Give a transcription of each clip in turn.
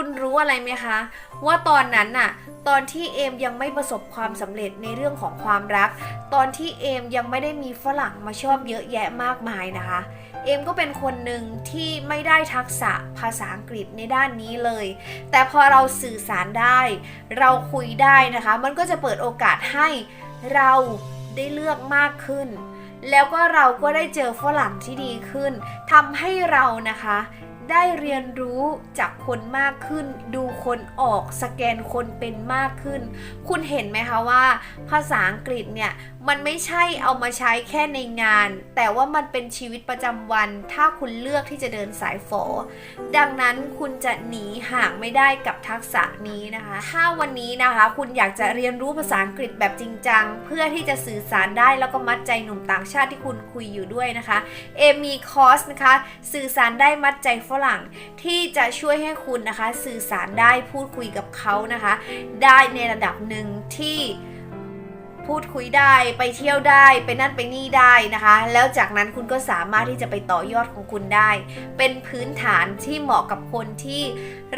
คุณรู้อะไรไหมคะ ว่าตอนนั้นน่ะ ตอนที่เอมยังไม่ประสบความสำเร็จในเรื่องของความรัก ตอนที่เอมยังไม่ได้มีฝรั่งมาชอบเยอะแยะมากมายนะคะ เอมก็เป็นคนหนึ่งที่ไม่ได้ทักษะภาษาอังกฤษในด้านนี้เลย แต่พอเราสื่อสารได้ เราคุยได้นะคะ มันก็จะเปิดโอกาสให้เราได้เลือกมากขึ้น แล้วก็เราก็ได้เจอฝรั่งที่ดีขึ้นทำให้เรานะคะ ได้เรียนรู้จากคนมากขึ้น ดูคนออกสแกนคนเป็นมากขึ้น คุณเห็นไหมคะว่า ภาษาอังกฤษเนี่ย มันไม่ใช่เอามาใช้แค่ในงาน แต่ว่ามันเป็นชีวิตประจำวัน ถ้าคุณเลือกที่จะเดินสายฝอ ดังนั้นคุณจะหนีห่างไม่ได้กับทักษะนี้นะคะ ถ้าวันนี้นะคะคุณอยากจะเรียนรู้ภาษาอังกฤษแบบจริงจังเพื่อที่จะสื่อสารได้แล้วก็มัดใจหนุ่มต่างชาติที่คุณคุยอยู่ด้วยนะคะ เอมมีคอร์สนะคะ สื่อสารได้มัดใจฝรั่งที่จะช่วยให้คุณนะคะ สื่อสารได้พูดคุยกับเขานะคะ ได้ในระดับหนึ่งที่ พูดคุยได้ไปเที่ยวได้ไปนั่นไปนี่ได้นะคะ แล้วจากนั้นคุณก็สามารถที่จะไปต่อยอดของคุณได้ เป็นพื้นฐานที่เหมาะกับคนที่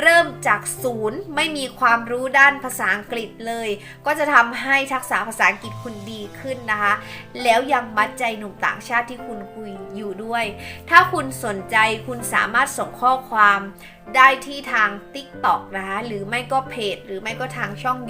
เริ่มจากศูนย์ ไม่มีความรู้ด้านภาษาอังกฤษเลย ก็จะทำให้ทักษะภาษาอังกฤษคุณดีขึ้นนะคะ แล้วยังมัดใจหนุ่มต่างชาติที่คุณคุยอยู่ด้วย ถ้าคุณสนใจคุณสามารถส่งข้อความได้ที่ทาง TikTok นะคะหรือไม่ก็เพจ หรือไม่ก็ทางช่อง YouTube